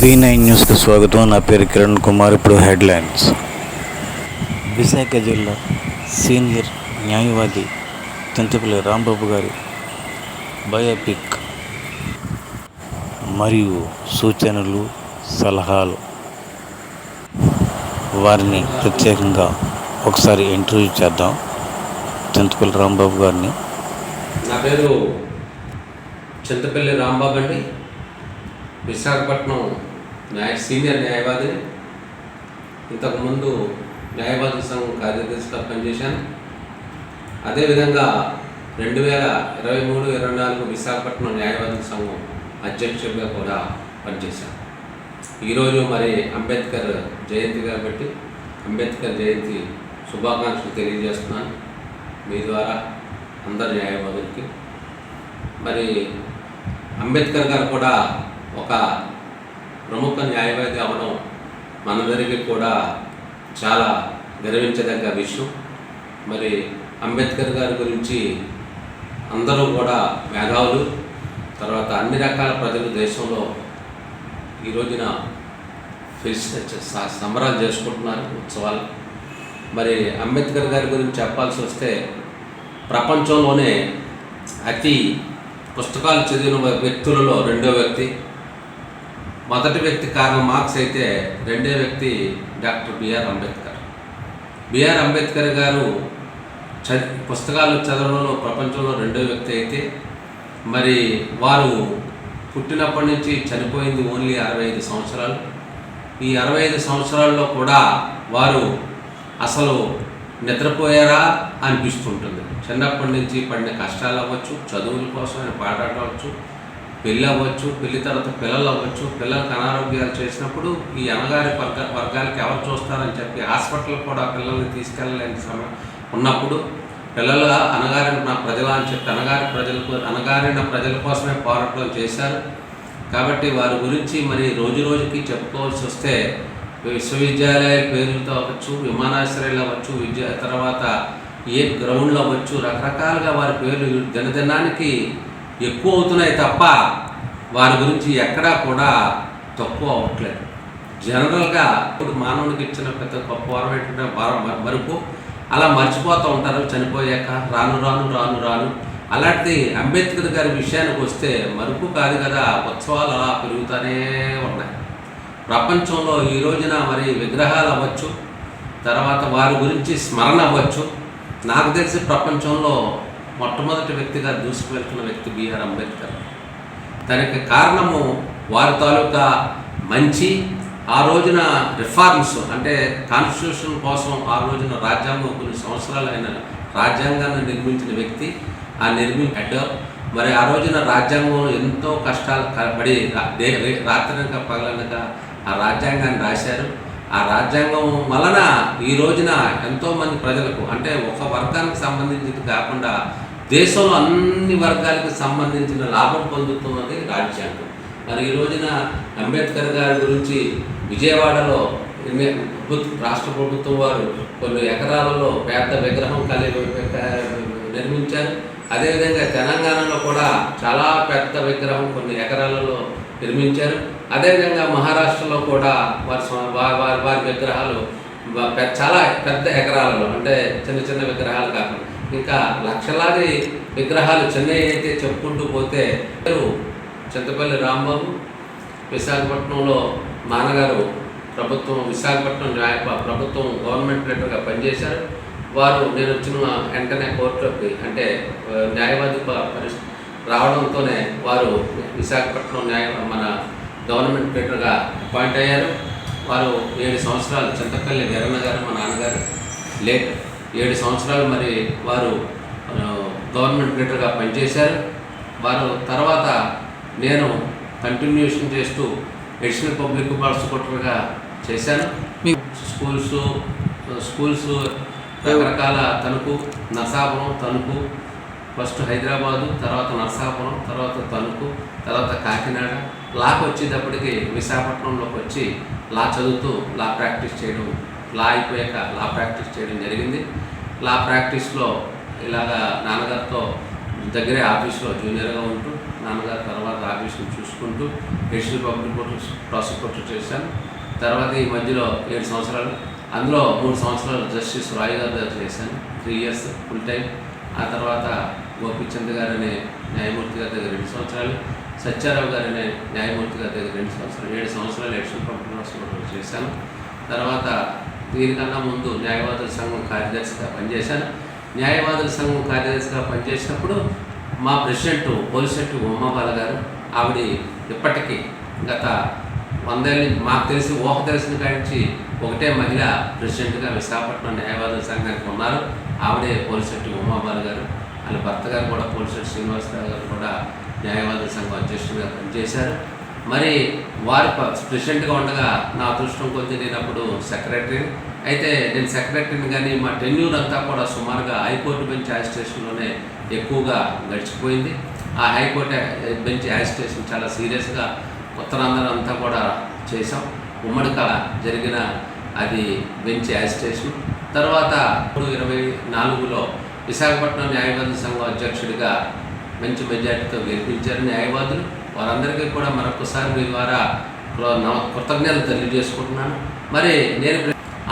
V nine న్యూస్కి స్వాగతం. నా పేరు కిరణ్ కుమార్. ఇప్పుడు హెడ్లైన్స్. విశాఖ జిల్లా సీనియర్ న్యాయవాది చింతపల్లి రాంబాబు గారి బయోపిక్ మరియు సూచనలు సలహాలు. వారిని ప్రత్యేకంగా ఒకసారి ఇంటర్వ్యూ చేద్దాం. చింతపల్లి రాంబాబు గారిని. నా పేరు చింతపల్లి రాంబాబు అండి. విశాఖపట్నం న్యాయ సీనియర్ న్యాయవాదిని ఇంతకుముందు న్యాయవాది సంఘం కార్యదర్శిగా పనిచేశాను. అదేవిధంగా రెండు వేల ఇరవై మూడు ఇరవై నాలుగు విశాఖపట్నం న్యాయవాది సంఘం అధ్యక్షుడిగా కూడా పనిచేశాను. ఈరోజు మరి అంబేద్కర్ జయంతి కాబట్టి అంబేద్కర్ జయంతి శుభాకాంక్షలు తెలియజేస్తున్నాను. మీ ద్వారా అందరి న్యాయవాదులకి. మరి అంబేద్కర్ గారు కూడా ఒక ప్రముఖ న్యాయవాది అవడం మనందరికీ కూడా చాలా గర్వించదగ్గ విషయం. మరి అంబేద్కర్ గారి గురించి అందరూ కూడా మేధావులు. తర్వాత అన్ని రకాల ప్రజలు దేశంలో ఈ రోజున ఫెస్ట్ సంబరాలు చేసుకుంటున్నారు ఉత్సవాలు. మరి అంబేద్కర్ గారి గురించి చెప్పాల్సి వస్తే ప్రపంచంలోనే అతి పుస్తకాలు చదివిన వ్యక్తులలో రెండో వ్యక్తి. మొదటి వ్యక్తి కారణం మార్క్స్ అయితే రెండో వ్యక్తి doctor BR Ambedkar. BR Ambedkar garu చది పుస్తకాలు చదవడంలో ప్రపంచంలో రెండో వ్యక్తి అయితే మరి వారు పుట్టినప్పటి నుంచి చనిపోయింది ఓన్లీ అరవై ఐదు సంవత్సరాలు. ఈ అరవై ఐదు సంవత్సరాల్లో కూడా వారు అసలు నిద్రపోయారా అనిపిస్తుంటుంది. చిన్నప్పటి నుంచి పడిన కష్టాలు అవ్వచ్చు చదువుల కోసం ఆయన పాడాడవచ్చు పెళ్ళి అవ్వచ్చు పెళ్ళి తర్వాత పిల్లలు అవ్వచ్చు పిల్లలకు అనారోగ్యాలు చేసినప్పుడు ఈ అనగారి వర్గ వర్గాలకి ఎవరు చూస్తారని చెప్పి హాస్పిటల్ కూడా పిల్లల్ని తీసుకెళ్ళలేని సమయం ఉన్నప్పుడు పిల్లలు అనగారిన నా ప్రజల అని చెప్పి అనగారి ప్రజలకు అనగారిన ప్రజల కోసమే పోరాటం చేశారు. కాబట్టి వారి గురించి మరి రోజు రోజుకి చెప్పుకోవాల్సి వస్తే విశ్వవిద్యాలయాల పేర్లతో అవ్వచ్చు విమానాశ్రయాలు అవ్వచ్చు విద్య తర్వాత ఏ గ్రౌండ్లు అవ్వచ్చు రకరకాలుగా వారి పేర్లు దినదినానికి ఎక్కువ అవుతున్నాయి తప్ప వారి గురించి ఎక్కడా కూడా తక్కువ అవ్వట్లేదు. జనరల్గా ఇప్పుడు మానవునికి ఇచ్చిన పెద్ద గొప్ప వరం ఏంటంటే వరం మరుపు. అలా మర్చిపోతూ ఉంటారు చనిపోయాక రాను రాను రాను రాను అలాంటి అంబేద్కర్ గారి విషయానికి వస్తే మరుపు కాదు కదా ఉత్సవాలు అలా పెరుగుతూనే ఉన్నాయి. ప్రపంచంలో ఈ రోజున మరి విగ్రహాలు అవ్వచ్చు తర్వాత వారి గురించి స్మరణ అవ్వచ్చు. నాకు తెలిసి ప్రపంచంలో మొట్టమొదటి వ్యక్తిగా దూసుకువెళ్తున్న వ్యక్తి బిఆర్ అంబేద్కర్. దానికి కారణము వారి తాలూకా మంచి ఆ రోజున రిఫార్మ్స్ అంటే కాన్స్టిట్యూషన్ కోసం ఆ రోజున రాజ్యాంగం కొన్ని సంవత్సరాలు ఆయన రాజ్యాంగాన్ని నిర్మించిన వ్యక్తి. ఆ నిర్మించాడు మరి ఆ రోజున రాజ్యాంగం ఎంతో కష్టాలు పడి దే- రాత్రనక పగలనక ఆ రాజ్యాంగాన్ని రాశారు. ఆ రాజ్యాంగం వలన ఈ రోజున ఎంతోమంది ప్రజలకు అంటే ఒక వర్గానికి సంబంధించింది కాకుండా దేశంలో అన్ని వర్గాలకు సంబంధించిన లాభం పొందుతున్నది రాజ్యాంగం. మరి ఈ రోజున అంబేద్కర్ గారి గురించి విజయవాడలో రాష్ట్ర ప్రభుత్వం వారు కొన్ని ఎకరాలలో పెద్ద విగ్రహం కలిగి నిర్మించారు. అదేవిధంగా తెలంగాణలో కూడా చాలా పెద్ద విగ్రహం కొన్ని ఎకరాలలో నిర్మించారు. అదేవిధంగా మహారాష్ట్రలో కూడా వారి వారి వారి విగ్రహాలు చాలా పెద్ద ఎకరాలలో అంటే చిన్న చిన్న విగ్రహాలు కాకుండా ఇంకా లక్షలాది విగ్రహాలు చెన్నై అయితే చెప్పుకుంటూ పోతే పేరు చింతపల్లి రాంబాబు విశాఖపట్నంలో నాన్నగారు ప్రభుత్వం విశాఖపట్నం ప్రభుత్వం గవర్నమెంట్ లెటర్గా పనిచేశారు. వారు నేను వచ్చిన వెంటనే కోర్టులోకి అంటే న్యాయవాది రావడంతోనే వారు విశాఖపట్నం న్యాయ మన గవర్నమెంట్ లెటర్గా అపాయింట్ అయ్యారు. వారు ఏడు సంవత్సరాలు చింతపల్లి వీరన్న గారు మా నాన్నగారు లేట్ ఏడు సంవత్సరాలు మరి వారు గవర్నమెంట్ లీడర్గా పనిచేశారు. వారు తర్వాత నేను కంటిన్యూషన్ చేస్తూ ఎడిషనల్ పబ్లిక్ ప్రాసిక్యూటర్గా చేశాను. స్కూల్స్ స్కూల్స్ రకరకాల తణుకు నర్సాపురం తణుకు ఫస్ట్ హైదరాబాదు తర్వాత నర్సాపురం తర్వాత తణుకు తర్వాత కాకినాడ. లాకి వచ్చేటప్పటికి విశాఖపట్నంలోకి వచ్చి లా చదువుతూ లా ప్రాక్టీస్ చేయడం లా అయిపోయాక లా ప్రాక్టీస్ చేయడం జరిగింది. లా ప్రాక్టీస్లో ఇలాగా నాన్నగారితో దగ్గరే ఆఫీస్లో జూనియర్గా ఉంటూ నాన్నగారు తర్వాత ఆఫీస్ని చూసుకుంటూ ఎడిషనల్ పబ్లిక్ ప్రాసిక్యూటర్ చేశాను. తర్వాత ఈ మధ్యలో ఏడు సంవత్సరాలు అందులో మూడు సంవత్సరాలు జస్టిస్ రాయ్ గారి దగ్గర చేశాను. త్రీ ఇయర్స్ ఫుల్ టైం ఆ తర్వాత గోపిచంద్ గారు అనే న్యాయమూర్తి గారి దగ్గర రెండు సంవత్సరాలు సత్యారావు గారు అనే న్యాయమూర్తి గారి దగ్గర రెండు సంవత్సరాలు ఏడు సంవత్సరాలు ఎడిషనల్ పబ్లిక్ చేశాను. తర్వాత దీనికన్నా ముందు న్యాయవాదుల సంఘం కార్యదర్శిగా పనిచేశాను. న్యాయవాదుల సంఘం కార్యదర్శిగా పనిచేసినప్పుడు మా ప్రెసిడెంట్ పోలిసెట్టి ఉమ్మబాల గారు ఆవిడ ఇప్పటికీ గత వందేళ్ళ మాకు తెలిసి ఊహ తెలిసిన కాడి నుంచి ఒకటే మహిళ ప్రెసిడెంట్గా విశాఖపట్నం న్యాయవాదుల సంఘానికి ఉన్నారు. ఆవిడే పోలిసెట్టి ఉమాబాల్ గారు. వాళ్ళ భర్త గారు కూడా పోలిసెట్టి శ్రీనివాసరావు గారు కూడా న్యాయవాదుల సంఘం అధ్యక్షుడిగా పనిచేశారు. మరి వారు ప్రెసిడెంట్గా ఉండగా నా అదృష్టం కొద్ది నేను అప్పుడు సెక్రటరీ. అయితే నేను సెక్రటరీని కానీ మా టెన్యూర్ అంతా కూడా సుమారుగా హైకోర్టు బెంచ్ యాజిస్ట్రేషన్లోనే ఎక్కువగా గడిచిపోయింది. ఆ హైకోర్టు బెంచ్ యాజిస్ట్రేషన్ చాలా సీరియస్గా ఉత్తరాంధ్ర అంతా కూడా చేసాం ఉమ్మడి జరిగిన అది బెంచ్ యాజిస్ట్రేషన్ తర్వాత ఇప్పుడు ఇరవై నాలుగులో విశాఖపట్నం న్యాయవాద సంఘం అధ్యక్షుడిగా మంచి మెజార్టీతో గెలిపించారు న్యాయవాదులు. వారందరికీ కూడా మరొకసారి మీ ద్వారా కృతజ్ఞతలు తెలియజేసుకుంటున్నాను. మరి నేను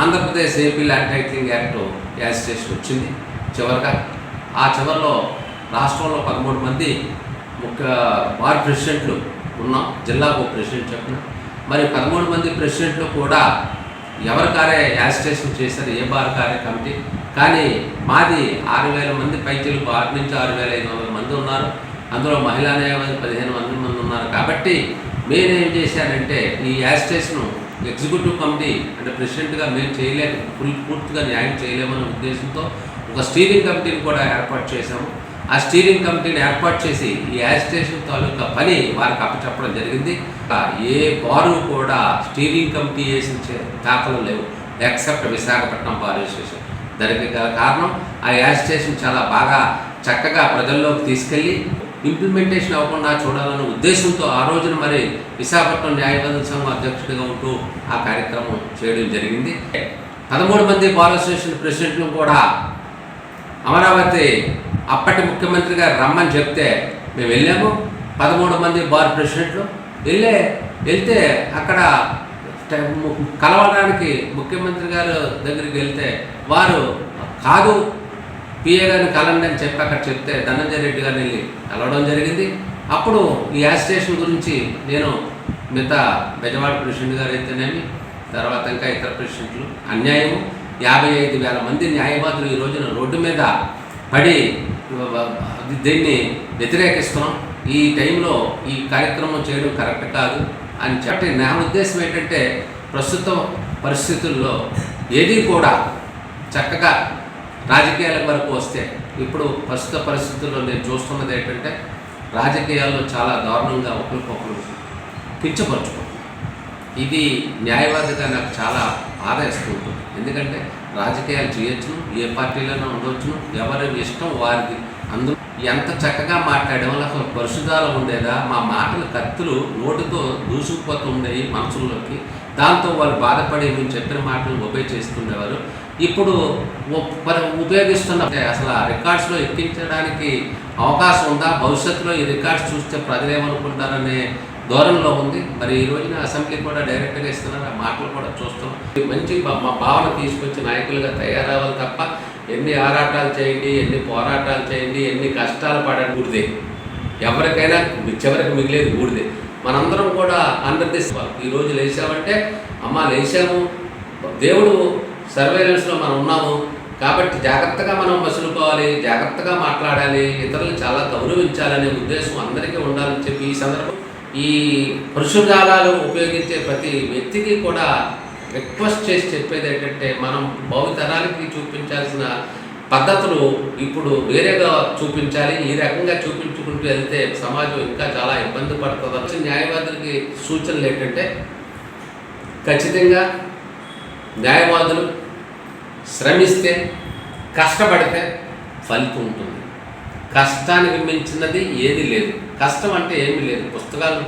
Andhra Pradesh AP land titling act యాజిస్ట్రేషన్ వచ్చింది చివరిగా. ఆ చివరిలో రాష్ట్రంలో పదమూడు మంది ముఖ్య బార్ ప్రెసిడెంట్లు ఉన్నాం జిల్లాకు ప్రెసిడెంట్ చెప్పిన. మరి పదమూడు మంది ప్రెసిడెంట్లు కూడా ఎవరి కారే యాజిస్ట్రేషన్ చేశారు ఏ బార్ కారే కమిటీ? కానీ మాది ఆరు వేల మంది పైచీలకు ఆరు నుంచి ఆరు వేల ఐదు వందల మంది ఉన్నారు. అందులో మహిళా న్యాయవాది పదిహేను వందల మంది ఉన్నారు. కాబట్టి నేనేం చేశానంటే ఈ యాజిస్ట్రేషన్ ఎగ్జిక్యూటివ్ కమిటీ అంటే ప్రెసిడెంట్గా మేము చేయలేక ఫుల్ పూర్తిగా న్యాయం చేయలేమనే ఉద్దేశంతో ఒక స్టీరింగ్ కమిటీని కూడా ఏర్పాటు చేశాము. ఆ స్టీరింగ్ కమిటీని ఏర్పాటు చేసి ఈ యాజిస్ట్రేషన్ తాలూకా పని వారికి అప్పచెప్పడం జరిగింది. ఏ బారు కూడా స్టీరింగ్ కమిటీ వేసిన దాఖలు లేవు. ఎక్సెప్ట్ విశాఖపట్నం బార్ అసోసియేషన్ దానికి గల కారణం ఆ యాజిస్ట్రేషన్ చాలా బాగా చక్కగా ప్రజల్లోకి తీసుకెళ్ళి ఇంప్లిమెంటేషన్ అవ్వకుండా చూడాలనే ఉద్దేశంతో ఆ రోజున మరి విశాఖపట్నం న్యాయవాద సంఘం అధ్యక్షుడిగా ఉంటూ ఆ కార్యక్రమం చేయడం జరిగింది. పదమూడు మంది బార్ అసోసియేషన్ ప్రెసిడెంట్లు కూడా అమరావతి అప్పటి ముఖ్యమంత్రి గారు రమ్మని చెప్తే మేము వెళ్ళాము. పదమూడు మంది బార్ ప్రెసిడెంట్లు వెళ్ళే వెళ్తే అక్కడ కలవడానికి ముఖ్యమంత్రి గారు దగ్గరికి వెళ్తే వారు కాదు పిఏ గారిని కలండి అని చెప్పి అక్కడ చెప్తే ధనంజయ రెడ్డి గారిని వెళ్ళి కలవడం జరిగింది. అప్పుడు ఈ యాజిటేషన్ గురించి నేను మిగతా బెజవాడ ప్రెసిడెంట్ గారు అయితేనేమి తర్వాత ఇంకా ఇతర ప్రెసిడెంట్లు అన్యాయము. యాభై ఐదు వేల మంది న్యాయవాదులు ఈ రోజున రోడ్డు మీద పడి దీన్ని వ్యతిరేకిస్తున్నాం. ఈ టైంలో ఈ కార్యక్రమం చేయడం కరెక్ట్ కాదు అని చెప్పి నా ఉద్దేశం ఏంటంటే ప్రస్తుత పరిస్థితుల్లో ఏది కూడా చక్కగా రాజకీయాల వరకు వస్తే ఇప్పుడు ప్రస్తుత పరిస్థితుల్లో నేను చూస్తున్నది ఏంటంటే రాజకీయాల్లో చాలా దారుణంగా ఒకరికొకరు కించపరుచుకుంటున్నారు ఇది న్యాయవాదిగా నాకు చాలా బాధ వేస్తూ ఉంటుంది. ఎందుకంటే రాజకీయాలు చేయొచ్చు ఏ పార్టీలోనే ఉండవచ్చును ఎవరి ఇష్టం వారిది. అందులో ఎంత చక్కగా మాట్లాడేవాళ్ళు అసలు పరిశుధాలు ఉండేదా? మా మాటలు కత్తులు నోటితో దూసుకుపోతూ ఉండేవి మనసుల్లోకి. దాంతో వాళ్ళు బాధపడి మేము చెప్పిన మాటలు ఉభయ చేస్తుండేవారు. ఇప్పుడు ఉపయోగిస్తున్న అసలు ఆ రికార్డ్స్లో ఎక్కించడానికి అవకాశం ఉందా? భవిష్యత్తులో ఈ రికార్డ్స్ చూస్తే ప్రజలు ఏమనుకుంటారనే దూరంలో ఉంది. మరి ఈ రోజున అసెంబ్లీ కూడా డైరెక్ట్గా ఇస్తున్నారు. ఆ మాటలు కూడా చూస్తున్నాం. మంచి మా భావన తీసుకొచ్చి నాయకులుగా తయారవ్వాలి తప్ప ఎన్ని ఆరాటాలు చేయండి ఎన్ని పోరాటాలు చేయండి ఎన్ని కష్టాలు పడండి ఊడిదే ఎవరికైనా చివరికి మిగిలేదు ఊడిదే మనందరం కూడా అండర్ ఈ రోజు లేచామంటే అమ్మ లేచాము. దేవుడు సర్వేలెన్స్లో మనం ఉన్నాము. కాబట్టి జాగ్రత్తగా మనం మసులుకోవాలి జాగ్రత్తగా మాట్లాడాలి. ఇతరులు చాలా గౌరవించాలనే ఉద్దేశం అందరికీ ఉండాలని చెప్పి ఈ సందర్భం ఈ పరుషుగాలాలు ఉపయోగించే ప్రతి వ్యక్తికి కూడా రిక్వెస్ట్ చేసి చెప్పేది ఏంటంటే మనం భావితరాలకి చూపించాల్సిన పద్ధతులు ఇప్పుడు వేరేగా చూపించాలి ఈ రకంగా చూపించుకుంటూ వెళ్తే సమాజం ఇంకా చాలా ఇబ్బంది పడుతుంది. వచ్చిన న్యాయవాదులకి సూచనలు ఏంటంటే ఖచ్చితంగా న్యాయవాదులు శ్రమిస్తే కష్టపడితే ఫలితం ఉంటుంది. కష్టానికి మించినది ఏది లేదు. కష్టం అంటే ఏమీ లేదు. పుస్తకాలు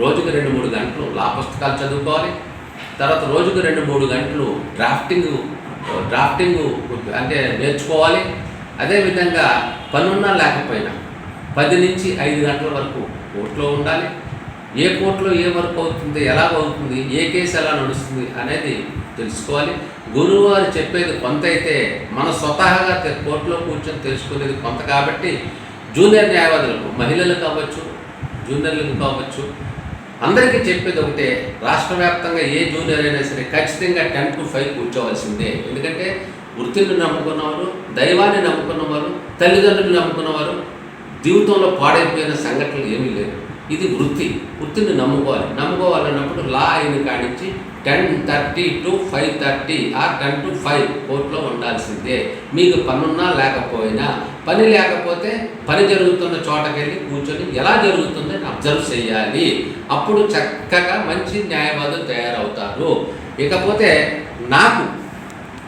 రోజుకు రెండు మూడు గంటలు లా పుస్తకాలు చదువుకోవాలి. తర్వాత రోజుకు రెండు మూడు గంటలు డ్రాఫ్టింగ్ డ్రాఫ్టింగ్ అంటే నేర్చుకోవాలి. అదేవిధంగా పనున్నా లేకపోయినా పది నుంచి ఐదు గంటల వరకు కోర్టులో ఉండాలి. ఏ కోర్టులో ఏ వర్క్ అవుతుంది ఎలా అవుతుంది ఏ కేసు ఎలా నడుస్తుంది అనేది తెలుసుకోవాలి. గురువు వారు చెప్పేది కొంత అయితే మన స్వతహాగా కోర్టులో కూర్చొని తెలుసుకునేది కొంత కాబట్టి జూనియర్ న్యాయవాదులకు మహిళలు కావచ్చు జూనియర్లకు కావచ్చు అందరికీ చెప్పేది ఒకటే రాష్ట్ర వ్యాప్తంగా ఏ జూనియర్ అయినా సరే ఖచ్చితంగా టెన్ టు ఫైవ్ కూర్చోవలసిందే. ఎందుకంటే వృత్తిని నమ్ముకున్నవారు దైవాన్ని నమ్ముకున్నవారు తల్లిదండ్రులు నమ్ముకున్నవారు జీవితంలో పాడైపోయిన సంఘటనలు ఏమీ లేవు. ఇది వృత్తి. వృత్తిని నమ్ముకోవాలి. నమ్ముకోవాలన్నప్పుడు లా అయిన కాడించి ten thirty to five thirty or ten to five కోర్టులో ఉండాల్సిందే. మీకు పనున్నా లేకపోయినా పని లేకపోతే పని జరుగుతున్న చోటకెళ్ళి కూర్చొని ఎలా జరుగుతుందని అబ్జర్వ్ చేయాలి. అప్పుడు చక్కగా మంచి న్యాయవాదులు తయారవుతారు. ఇకపోతే నాకు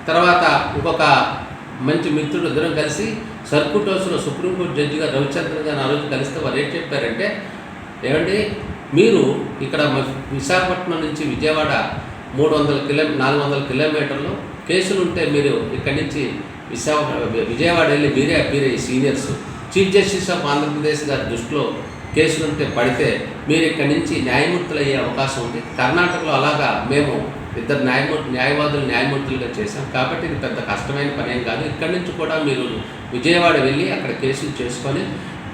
తర్వాత ఇంకొక మంచి మిత్రుడు ఇద్దరం కలిసి సర్క్యూట్ హౌస్లో సుప్రీంకోర్టు జడ్జిగా రవిచంద్ర గారు ఆ రోజు కలిస్తే వారు ఏం చెప్పారంటే ఏమండి మీరు ఇక్కడ విశాఖపట్నం నుంచి విజయవాడ మూడు వందల కిలో నాలుగు వందల కిలోమీటర్లు కేసులు ఉంటే మీరు ఇక్కడి నుంచి విశాఖ విజయవాడ వెళ్ళి మీరే మీరే seniors. Chief justice of Andhra Pradesh garu దృష్టిలో కేసులు ఉంటే పడితే మీరు ఇక్కడి నుంచి న్యాయమూర్తులు అయ్యే అవకాశం ఉంది. కర్ణాటకలో అలాగా మేము ఇద్దరు న్యాయమూర్తి న్యాయవాదులు న్యాయమూర్తులుగా చేశాం. కాబట్టి ఇది పెద్ద కష్టమైన పని ఏం కాదు. ఇక్కడి నుంచి కూడా మీరు విజయవాడ వెళ్ళి అక్కడ కేసులు చేసుకొని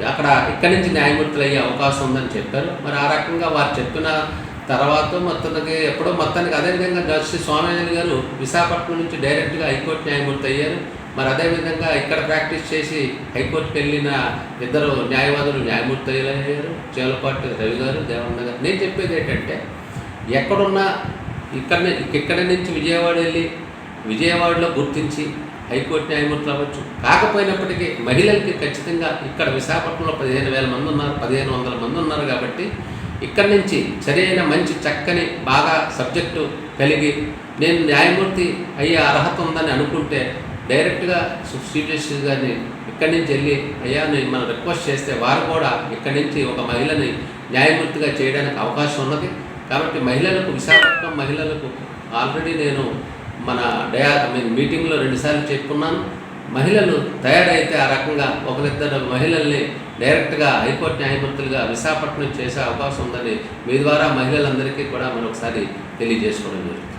అక్కడ ఇక్కడి నుంచి న్యాయమూర్తులు అయ్యే అవకాశం ఉందని చెప్పారు. మరి ఆ రకంగా వారు చెప్పిన తర్వాత మొత్తానికి ఎప్పుడో మొత్తానికి అదేవిధంగా జస్టిస్ స్వామినాథన్ గారు విశాఖపట్నం నుంచి డైరెక్ట్గా హైకోర్టు న్యాయమూర్తి అయ్యారు. మరి అదేవిధంగా ఇక్కడ ప్రాక్టీస్ చేసి హైకోర్టుకి వెళ్ళిన ఇద్దరు న్యాయవాదులు న్యాయమూర్తి అయ్యారు. చేలపాటి రవి గారు దేవన్న గారు. నేను చెప్పేది ఏంటంటే ఎక్కడున్నా ఇక్కడ ఇక్కడి నుంచి విజయవాడ వెళ్ళి విజయవాడలో గుర్తించి హైకోర్టు న్యాయమూర్తులు అవ్వచ్చు. కాకపోయినప్పటికీ మహిళలకి ఖచ్చితంగా ఇక్కడ విశాఖపట్నంలో పదిహేను వేల మంది ఉన్నారు పదిహేను వందల మంది ఉన్నారు కాబట్టి ఇక్కడి నుంచి సరైన మంచి చక్కని బాగా సబ్జెక్టు కలిగి నేను న్యాయమూర్తి అయ్యే అర్హత ఉందని అనుకుంటే డైరెక్ట్గా చీఫ్ జస్టిస్ గారిని ఇక్కడి నుంచి వెళ్ళి అయ్యా నేను మనం రిక్వెస్ట్ చేస్తే వారు కూడా ఇక్కడి నుంచి ఒక మహిళని న్యాయమూర్తిగా చేయడానికి అవకాశం ఉన్నది. కాబట్టి మహిళలకు విశాఖపట్నం మహిళలకు ఆల్రెడీ నేను మన డయా మీన్ మీటింగ్లో రెండుసార్లు చెప్పుకున్నాను. మహిళలు తయారైతే ఆ రకంగా ఒకరిద్దరు మహిళల్ని డైరెక్ట్గా హైకోర్టు న్యాయమూర్తులుగా విశాఖపట్నం చేసే అవకాశం ఉందని మీ ద్వారా మహిళలందరికీ కూడా మరొకసారి తెలియజేసుకోవడం జరుగుతుంది.